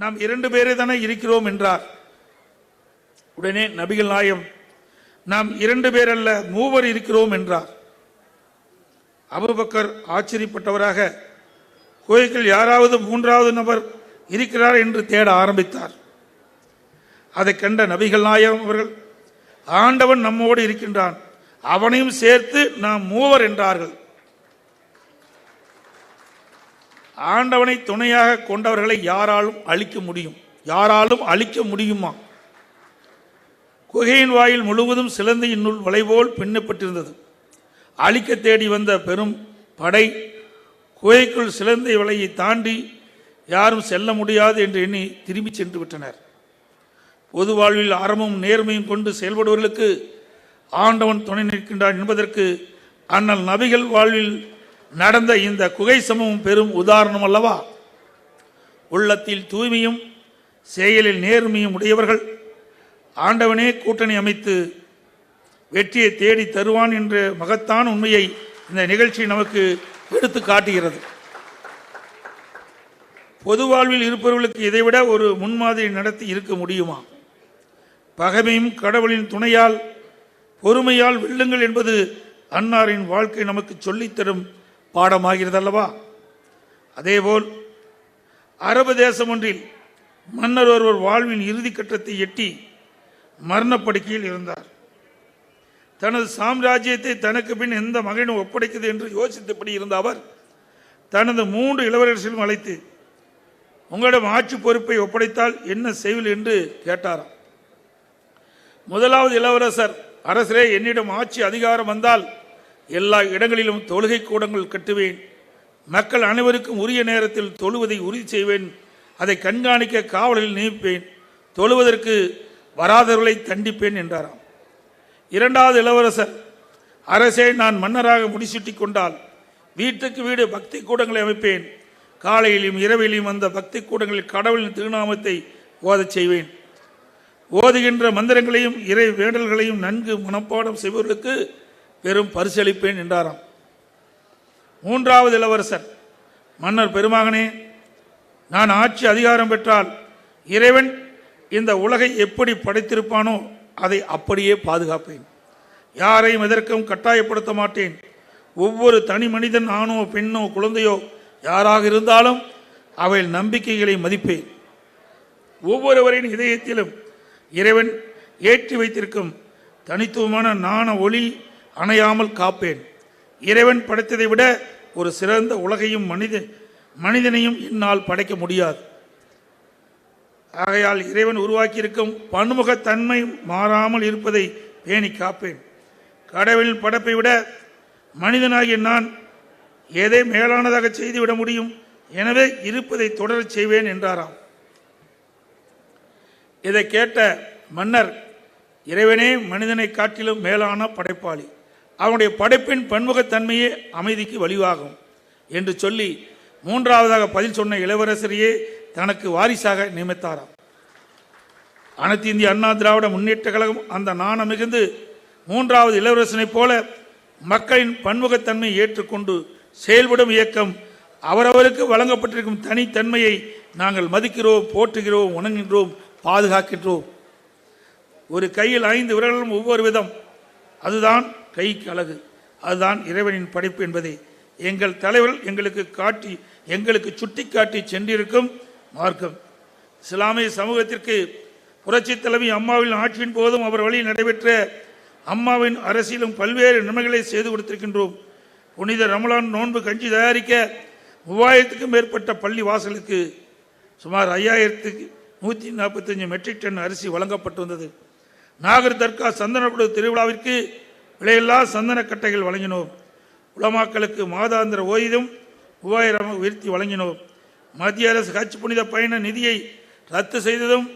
நாம் இரண்டு பேரே தானே இருக்கிறோம் என்றார். உடனே நபிகள் நாயம் நாம் இரண்டு பேர் அல்ல மூவர் இருக்கிறோம் என்றார். அபுபக்கர் ஆச்சரியப்பட்டவராக கோயிலுக்குள் யாராவது மூன்றாவது நபர் இருக்கிறார் என்று தேட ஆரம்பித்தார். அதை கண்ட நபிகள் நாயகம் அவர்கள் ஆண்டவன் நம்மோடு இருக்கின்றான் அவனையும் சேர்த்து நாம் மூவர் என்றார்கள். ஆண்டவனை துணையாக கொண்டவர்களை யாராலும் அழிக்க முடியும். யாராலும் அழிக்க முடியுமா? குகையின் வாயில் முழுவதும் சிலந்தையின் நூல் வளைபோல் பின்னப்பட்டிருந்தது. அழிக்க தேடி வந்த பெரும் படை குகைக்குள் சிலந்தை வலையை தாண்டி யாரும் செல்ல முடியாது என்று எண்ணி திரும்பி சென்று விட்டனர். பொது வாழ்வில் அறமும் நேர்மையும் கொண்டு செயல்படுவர்களுக்கு ஆண்டவன் துணை நிற்கின்றான் என்பதற்கு அண்ணல் நபிகள் வாழ்வில் நடந்த இந்த குகை சமூகம் பெரும் உதாரணம் அல்லவா? உள்ளத்தில் தூய்மையும் செயலில் நேர்மையும் உடையவர்கள். ஆண்டவனே கூட்டணி அமைத்து வெற்றியை தேடி தருவான் என்ற மகத்தான உண்மையை இந்த நிகழ்ச்சி நமக்கு எடுத்து காட்டுகிறது. பொது வாழ்வில் இருப்பவர்களுக்கு இதைவிட ஒரு முன்மாதிரி நடத்தி இருக்க முடியுமா? பகைமையும் கடவுளின் துணையால் பொறுமையால் வெல்லுங்கள் என்பது அன்னாரின் வாழ்க்கை நமக்கு சொல்லித்தரும் பாடமாகிறது அல்லவா அதேபோல் அரபு தேசம் ஒன்றில் மன்னர் ஒருவர் வாழ்வின் இறுதி கட்டத்தை எட்டி மரணப்படுக்கையில் இருந்தார். தனது சாம்ராஜ்யத்தை தனக்கு பின் எந்த மகனும் ஒப்படைக்குது என்று யோசித்தபடி இருந்த அவர் தனது மூன்று இளவரசர்களும் அழைத்து உங்களிடம் ஆட்சி பொறுப்பை ஒப்படைத்தால் என்ன செய்வில் என்று கேட்டாராம். முதலாவது இளவரசர் அரசரே என்னிடம் ஆட்சி அதிகாரம் வந்தால் எல்லா இடங்களிலும் தொழுகை கூடங்கள் கட்டுவேன். மக்கள் அனைவருக்கும் உரிய நேரத்தில் தொழுவதை உறுதி செய்வேன். அதை கண்காணிக்க காவலில் நியமிப்பேன். தொழுவதற்கு வராதவர்களை தண்டிப்பேன் என்றாராம். இரண்டாவது இளவரசர் அரசே நான் மன்னராக முடிசூட்டி கொண்டால் வீட்டுக்கு வீடு பக்தி கூடங்களை அமைப்பேன். காலையிலும் இரவிலும் அந்த பக்தி கூடங்களில் கடவுளின் திருநாமத்தை ஓதச் செய்வேன். ஓதுகின்ற மந்திரங்களையும் இறை வேடல்களையும் நன்கு மனப்பாடம் செய்பவர்களுக்கு பெரும் பரிசளிப்பேன் என்றாராம். மூன்றாவது இளவரசர் மன்னர் பெருமகனே நான் ஆட்சி அதிகாரம் பெற்றால் இறைவன் இந்த உலகை எப்படி படைத்திருப்பானோ அதை அப்படியே பாதுகாப்பேன். யாரையும் எதற்கும் கட்டாயப்படுத்த மாட்டேன். ஒவ்வொரு தனி மனிதன் ஆணோ பெண்ணோ குழந்தையோ யாராக இருந்தாலும் அவை நம்பிக்கைகளை மதிப்பேன். ஒவ்வொருவரின் இதயத்திலும் இறைவன் ஏற்றி வைத்திருக்கும் தனித்துவமான நாண ஒளி அணையாமல் காப்பேன். இறைவன் படைத்ததை விட ஒரு சிறந்த உலகையும் மனித மனிதனையும் என்னால் படைக்க முடியாது. ஆகையால் இறைவன் உருவாக்கியிருக்கும் பன்முகத்தன்மை மாறாமல் இருப்பதை பேணி காப்பேன். கடவுளின் படைப்பை விட மனிதனாகிய நான் எதை மேலானதாக செய்துவிட முடியும்? எனவே இருப்பதை தொடரச் செய்வேன் என்றாராம். இதை கேட்ட மன்னர் இறைவனே மனிதனை காட்டிலும் மேலான படைப்பாளி. அவனுடைய படைப்பின் பன்முகத்தன்மையே அமைதிக்கு வழிவாகும் என்று சொல்லி மூன்றாவதாக பதில் சொன்ன இளவரசரையே தனக்கு வாரிசாக நியமித்தாராம். அனைத்து இந்திய அண்ணா திராவிட முன்னேற்ற கழகம் அந்த நாணம் மிகுந்து மூன்றாவது இளவரசனைப் போல மக்களின் பன்முகத்தன்மையை ஏற்றுக்கொண்டு செயல்படும் இயக்கம் அவரவருக்கு வழங்கப்பட்டிருக்கும் தனித்தன்மையை நாங்கள் மதிக்கிறோம் போற்றுகிறோம் உணங்குகின்றோம் பாதுகாக்கின்றோம். ஒரு கையில் ஐந்து விரல்களும் ஒவ்வொரு விதம். அதுதான் கைக்கு அழகு. அதுதான் இறைவனின் படைப்பு என்பதை. எங்கள் தலைவர் எங்களுக்கு காட்டி எங்களுக்கு சுட்டி காட்டி சென்றிருக்கும் மார்க்கம். இஸ்லாமிய சமூகத்திற்கு புரட்சி தலைவி அம்மாவின் ஆட்சியின் போதும் அவர் வழியில் நடைபெற்ற அம்மாவின் அரசியலும் பல்வேறு நன்மைகளை செய்து கொடுத்திருக்கின்றோம். புனித ரமலான் நோன்பு கஞ்சி தயாரிக்க மூவாயிரத்துக்கும் மேற்பட்ட பள்ளி வாசலுக்கு சுமார் ஐயாயிரத்துக்கு நூற்றி நாற்பத்தஞ்சு மெட்ரிக் டன் அரிசி வழங்கப்பட்டு வந்தது. நாகர் தர்கா சந்தனப்படு திருவிழாவிற்கு விலையில்லா சந்தனக்கட்டைகள் வழங்கினோம். உலமாக்களுக்கு மாதாந்திர ஓய்தும் மூவாயிரம் உயர்த்தி வழங்கினோம். மத்திய அரசு ஹஜ் புனித பயண நிதியை ரத்து செய்ததும்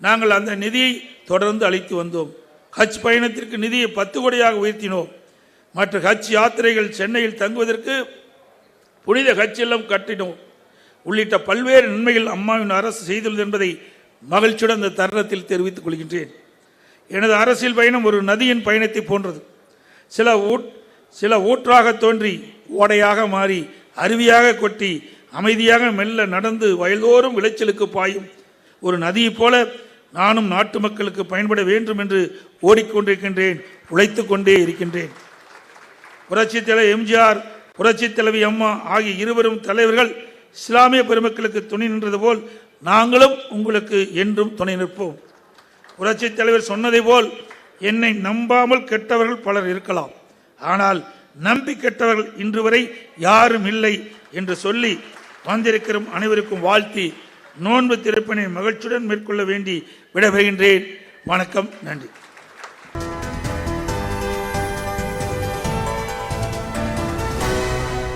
நாங்கள் அந்த நிதியை தொடர்ந்து அளித்து வந்தோம். ஹஜ் பயணத்திற்கு நிதியை பத்து கோடியாக உயர்த்தினோம். மற்ற ஹஜ் யாத்திரைகள் சென்னையில் தங்குவதற்கு புனித ஹஜ் இல்லம் கட்டினோம். உள்ளிட்ட பல்வேறு நன்மைகள் அம்மாவின் அரசு செய்துள்ளது என்பதை மகிழ்ச்சியுடன் இந்த தருணத்தில் தெரிவித்துக் கொள்கின்றேன். எனது அரசியல் பயணம் ஒரு நதியின் பயணத்தை போன்றது. சில ஊட் சில ஊற்றாக தோன்றி ஓடையாக மாறி அருவியாக கொட்டி அமைதியாக மெல்ல நடந்து வயல்தோறும் விளைச்சலுக்கு பாயும். ஒரு நதியைப் போல நானும் நாட்டு மக்களுக்கு பயன்பட வேண்டும் என்று ஓடிக்கொண்டிருக்கின்றேன் உழைத்து கொண்டே இருக்கின்றேன். புரட்சித் தலைவர் எம்ஜிஆர் புரட்சித் தலைவி அம்மா ஆகிய இருவரும் தலைவர்கள் இஸ்லாமிய பெருமக்களுக்கு துணை நின்றது போல் நாங்களும் உங்களுக்கு என்றும் துணை நிற்போம். புரட்சித் தலைவர் சொன்னதை போல் என்னை நம்பாமல் கெட்டவர்கள் பலர் இருக்கலாம். ஆனால் நம்பி கெட்டவர்கள் இன்று வரை யாரும் இல்லை என்று சொல்லி வந்திருக்கிற அனைவருக்கும் வாழ்த்தி நோன்பு திறப்பினை மகிழ்ச்சியுடன் மேற்கொள்ள வேண்டி விடைபெறுகின்றேன். வணக்கம் நன்றி.